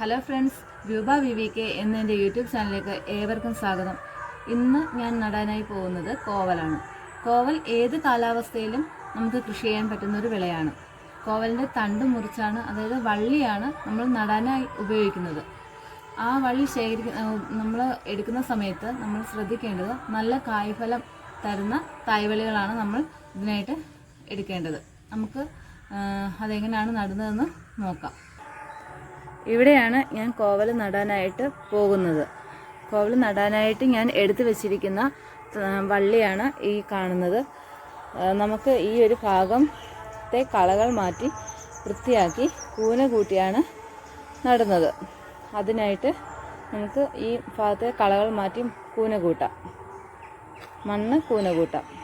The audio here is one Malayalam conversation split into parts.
Hello friends Roopa V V K എന്ന എന്റെ യൂട്യൂബ് ചാനലിലേക്ക് ഏവർക്കും സ്വാഗതം. ഇന്ന് ഞാൻ നടാനായി പോകുന്നത് കോവലാണ്. കോവൽ ഏത് കാലാവസ്ഥയിലും നമുക്ക് കൃഷി ചെയ്യാൻ പറ്റുന്ന ഒരു വിളയാണ്. കോവലിന്റെ തണ്ട് മുറിച്ചാണ് അതായത് വള്ളിയാണ് നമ്മൾ നടാനായി ഉപയോഗിക്കുന്നത്. ആ വള്ളി ശേഖരിക്കുന്ന നമ്മൾ എടുക്കുന്ന സമയത്ത് നമ്മൾ ശ്രദ്ധിക്കേണ്ടത് നല്ല കായ്ഫലം തരുന്ന തായ്വളികളാണ് നമ്മൾ ഇതിനായിട്ട് എടുക്കേണ്ടത്. നമുക്ക് അതെങ്ങനെയാണ് നടുന്നതെന്ന് നോക്കാം. ഇവിടെയാണ് ഞാൻ കോവൽ നടാനായിട്ട് പോകുന്നത്. കോവൽ നടാനായിട്ട് ഞാൻ എടുത്തു വച്ചിരിക്കുന്ന വള്ളിയാണ് ഈ കാണുന്നത്. നമുക്ക് ഈ ഒരു ഭാഗത്തെ കളകൾ മാറ്റി വൃത്തിയാക്കി കൂന കൂട്ടിയാണ് നടുന്നത്. അതിനായിട്ട് നമുക്ക് ഈ ഭാഗത്തെ കളകൾ മാറ്റി കൂന കൂട്ടാം. മണ്ണ് കൂന കൂട്ടാം.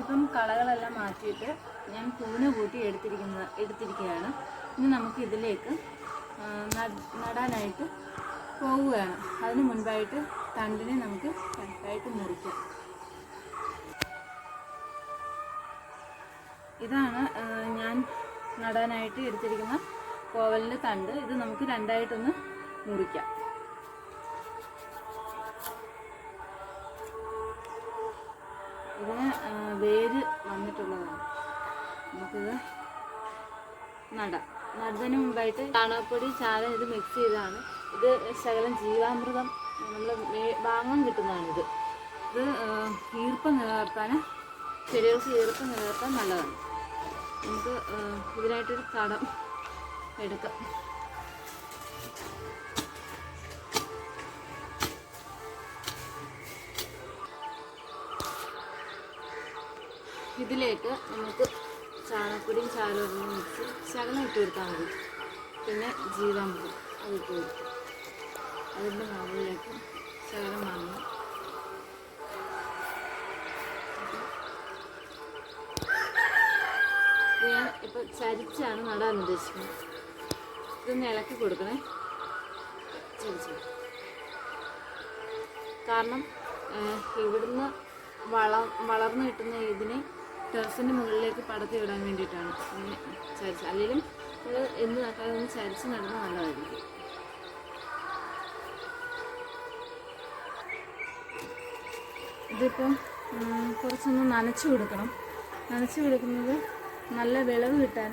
ഇതിപ്പം കളകളെല്ലാം മാറ്റിയിട്ട് ഞാൻ പൂന കൂട്ടി എടുത്തിരിക്കുന്ന എടുത്തിരിക്കുകയാണ്. ഇനി നമുക്ക് ഇതിലേക്ക് നടാനായിട്ട് പോവുകയാണ്. അതിന് മുൻപായിട്ട് തണ്ടിനെ നമുക്ക് കറക്റ്റായിട്ട് മുറിക്കാം. ഇതാണ് ഞാൻ നടാനായിട്ട് എടുത്തിരിക്കുന്ന കോവലിന്റെ തണ്ട്. ഇത് നമുക്ക് രണ്ടായിട്ടൊന്ന് മുറിക്കാം. ഇതിന് വേര് വന്നിട്ടുള്ളതാണ്. നമുക്കിത് നടാം നടുന്നതിന് മുമ്പായിട്ട് ചാണകപ്പൊടി ചാരം ഇത് മിക്സ് ചെയ്തതാണ്. ഇത് ശകലം ജീവാമൃതം നമ്മൾ വാങ്ങാൻ കിട്ടുന്നതാണിത്. ഇത് ഈർപ്പം നിലനിർത്താൻ ചെടികൾക്ക് ഈർപ്പം നിലനിർത്താൻ നല്ലതാണ്. നമുക്ക് ഇതിനായിട്ടൊരു തടം എടുക്കാം. ഇതിലേക്ക് നമുക്ക് ചാണകപ്പൊടിയും ചാരവും മിക്സ് ശകലം ഇട്ട് കൊടുത്താൽ മതി. പിന്നെ ജീവാമൃതം അത് ഇട്ട് കൊടുക്കും. അതിന്റെ മുകളിലേക്ക് ശകലം വാങ്ങി ഞാൻ ഇപ്പം ചരിച്ചാണ് നടാൻ ഉദ്ദേശിക്കുന്നത്. ഇതൊന്ന് ഇളക്കി കൊടുക്കണേ. ചരിച്ചു കാരണം ഇവിടുന്ന് വള വളർന്നു കിട്ടുന്ന ഇതിനെ ടെറസിന്റെ മുകളിലേക്ക് പടത്തി വിടാൻ വേണ്ടിയിട്ടാണ്. അങ്ങനെ ചരിച്ച് അല്ലെങ്കിലും നമ്മൾ എന്ത് നട്ടാലും ഒന്ന് ചരിച്ച് നടന്നാൽ നല്ലതായിരിക്കും. ഇതിപ്പം കുറച്ചൊന്ന് നനച്ചു കൊടുക്കണം. നനച്ചു കൊടുക്കുന്നത് നല്ല വിളവ് കിട്ടാൻ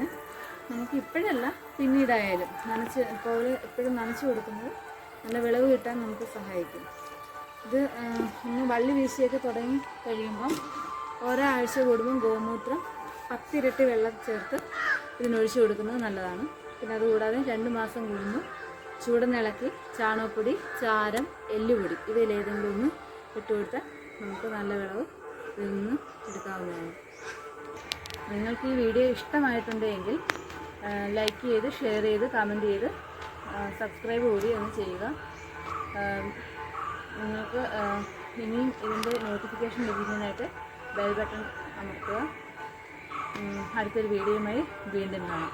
നമുക്ക് ഇപ്പോഴല്ല പിന്നീടായാലും നനച്ച് ഇപ്പോൾ എപ്പോഴും നനച്ചു കൊടുക്കുന്നത് നല്ല വിളവ് കിട്ടാൻ നമുക്ക് സഹായിക്കും. ഇത് ഒന്ന് വള്ളി വീശിയൊക്കെ തുടങ്ങി കഴിയുമ്പം ഒരാഴ്ച കൂടുമ്പം ഗോമൂത്രം പത്തിരട്ടി വെള്ളം ചേർത്ത് ഇതിനൊഴിച്ചു കൊടുക്കുന്നത് നല്ലതാണ്. പിന്നെ അതുകൂടാതെ രണ്ട് മാസം കൂടുമ്പോൾ ചൂടനിളക്കി ചാണകപ്പൊടി ചാരം എല്ലുപൊടി ഇവയിലേതെങ്കിലും ഒന്ന് ഇട്ട് കൊടുത്താൽ നമുക്ക് നല്ല വിളവ് ഇതിൽ നിന്ന് എടുക്കാവുന്നതാണ്. നിങ്ങൾക്ക് ഈ വീഡിയോ ഇഷ്ടമായിട്ടുണ്ടെങ്കിൽ ലൈക്ക് ചെയ്ത് ഷെയർ ചെയ്ത് കമന്റ് ചെയ്ത് സബ്സ്ക്രൈബ് കൂടി ഒന്ന് ചെയ്യുക. നിങ്ങൾക്ക് ഇനിയും ഇതിന്റെ നോട്ടിഫിക്കേഷൻ ലഭിക്കാനായിട്ട് ബെൽ ബട്ടൺ അമർത്തുക. അടുത്തൊരു വീഡിയോയുമായി വീണ്ടും കാണാം.